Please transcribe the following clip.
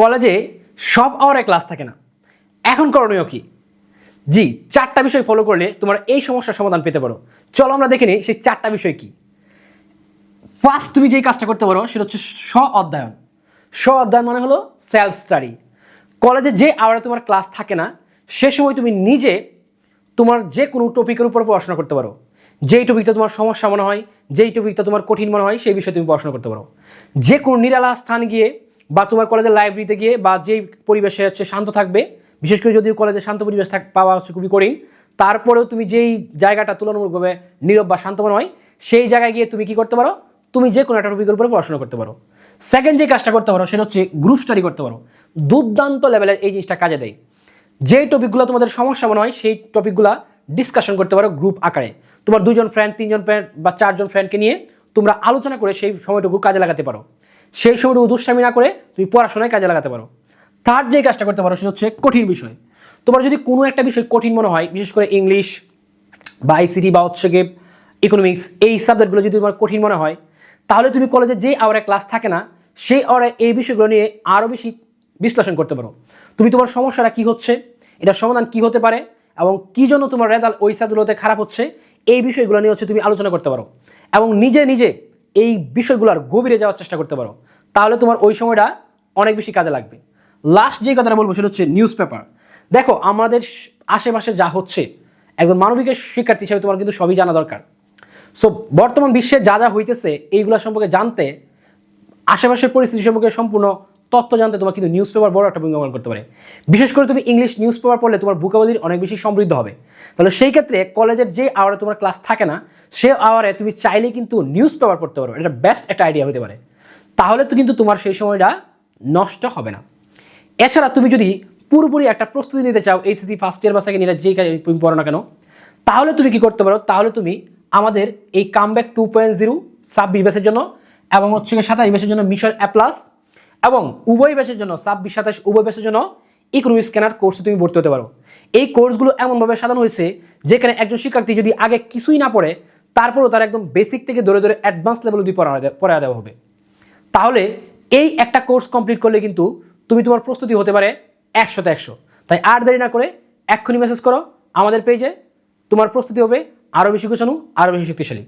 কলেজে সব আওয়ারে ক্লাস থাকে না। এখন করণীয় কি? জি, চারটা বিষয় ফলো করলে তোমার এই সমস্যার সমাধান পেতে পারো। চলো আমরা দেখে নিই সেই চারটা বিষয় কি। ফার্স্ট তুমি যেই কাজটা করতে পারো সেটা হচ্ছে স্ব অধ্যয়ন। স্ব অধ্যয়ন মানে হলো সেলফ স্টাডি কলেজে যে আওয়ারে তোমার ক্লাস থাকে না, সে সময় তুমি নিজে তোমার যে কোনো টপিকের উপর পড়াশোনা করতে পারো। যেই টপিকটা তোমার সমস্যা মনে হয়, যেই টপিকটা তোমার কঠিন মনে হয়, সেই বিষয়ে তুমি পড়াশোনা করতে পারো। যে কোনো নিরালা স্থান গিয়ে বা তোমার কলেজের লাইব্রেরিতে গিয়ে বা যেই পরিবেশে হচ্ছে শান্ত থাকবে, বিশেষ করে যদিও কলেজে শান্ত পরিবেশ থাক পাওয়া হচ্ছে খুবই কঠিন, তারপরেও তুমি যেই জায়গাটা তুলনামূলকভাবে নীরব বা শান্ত মনে হয়, সেই জায়গায় গিয়ে তুমি কি করতে পারো? তুমি যে কোনো একটা টপিকের উপরে পড়াশোনা করতে পারো। সেকেন্ড যে কাজটা করতে পারো, সেটা হচ্ছে গ্রুপ স্টাডি করতে পারো। দুর্দান্ত লেভেলের এই জিনিসটা কাজে দেয়। যে টপিকগুলো তোমাদের সমস্যা মনে হয়, সেই টপিকগুলো ডিসকাশন করতে পারো গ্রুপ আকারে। তোমার দুজন ফ্রেন্ড তিনজন ফ্রেন্ড বা চারজন ফ্রেন্ডকে নিয়ে তোমরা আলোচনা করে সেই সময়টুকু কাজে লাগাতে পারো। সেই সময়টুকু দুষ্টামি না করে তুমি পড়াশোনায় কাজে লাগাতে পারো। থার্ড যে কাজটা করতে পারো সেটা হচ্ছে কঠিন বিষয়। তোমার যদি কোনো একটা বিষয় কঠিন মনে হয়, বিশেষ করে ইংলিশ বা আইসিটি বা হচ্ছে গিয়ে ইকোনমিক্স এই সাবজেক্টগুলো যদি তোমার কঠিন মনে হয়, তাহলে তুমি কলেজে যে আওয়ারে ক্লাস থাকে না, সেই আওয়ারে এই বিষয়গুলো নিয়ে আরও বেশি বিশ্লেষণ করতে পারো। তুমি তোমার সমস্যাটা কি হচ্ছে, এটার সমাধান কি হতে পারে এবং কি জন্য তোমার রেজাল্ট ওই সাবজেক্টগুলোতে খারাপ হচ্ছে, এই বিষয়গুলো নিয়ে হচ্ছে তুমি আলোচনা করতে পারো। এবং নিজে নিজে এই বিষয়গুলোর গভীরে যাওয়ার চেষ্টা করতে পারো। তাহলে তোমার ওই সময়টা অনেক বেশি কাজে লাগবে। লাস্ট যে কথাটা বলব সেটা হচ্ছে নিউজ পেপার দেখো, আমাদের আশেপাশে যা হচ্ছে, একজন মানবিকের শিক্ষার্থী হিসাবে তোমার কিন্তু সবই জানা দরকার। সো বর্তমান বিশ্বে যা যা হইতেছে, এইগুলো সম্পর্কে জানতে, আশেপাশের পরিস্থিতি সম্পর্কে সম্পূর্ণ তথ্য জানতে তোমার কিন্তু নিউজ পেপার বড় একটা ভূমিকা পালন করতে পারে। বিশেষ করে তুমি ইংলিশ নিউজ পেপার পড়লে তোমার বুকাবলির অনেক বেশি সমৃদ্ধ হবে। তাহলে সেই ক্ষেত্রে কলেজের যে আওয়ারে তোমার ক্লাস থাকে না, সে আওয়ারে তুমি চাইলে কিন্তু নিউজ পেপার পড়তে পারো এটা বেস্ট একটা আইডিয়া হতে পারে। তাহলে তো কিন্তু তোমার সেই সময়টা নষ্ট হবে না। এছাড়া তুমি যদি পুরোপুরি একটা প্রস্তুতি নিতে চাও এইচএসসি ফার্স্ট ইয়ার বা সেকেন্ড ইয়ার যেই কাজে তুমি পড়ো না কেন, তাহলে তুমি কি করতে পারো? তাহলে তুমি আমাদের এই কামব্যাক টু পয়েন্ট জিরো ছাব্বিশ ব্যাচের জন্য এবং হচ্ছে সাতাশ ব্যাচের জন্য মিশন অ্যাপ্লাস এবং উভয় ব্যাচের জন্য, ছাব্বিশ, সাতাশ, উভয় ব্যাচের জন্য ইকোনমি স্ক্যানার কোর্সে তুমি ভর্তি হতে পারো। এই কোর্সগুলো এমনভাবে সাজানো হয়েছে যেখানে একজন শিক্ষার্থী যদি আগে কিছুই না পড়ে, তারপরেও তার একদম বেসিক থেকে ধরে ধরে অ্যাডভান্স লেভেল অবধি পড়া দেওয়া হবে। তাহলে এই একটা কোর্স কমপ্লিট করলে কিন্তু তুমি তোমার প্রস্তুতি হতে পারে একশোতে একশো। তাই আর দেরি না করে এক্ষুনি মেসেজ করো আমাদের পেজে তোমার প্রস্তুতি হবে আরও বেশি গোছানো আরও বেশি শক্তিশালী।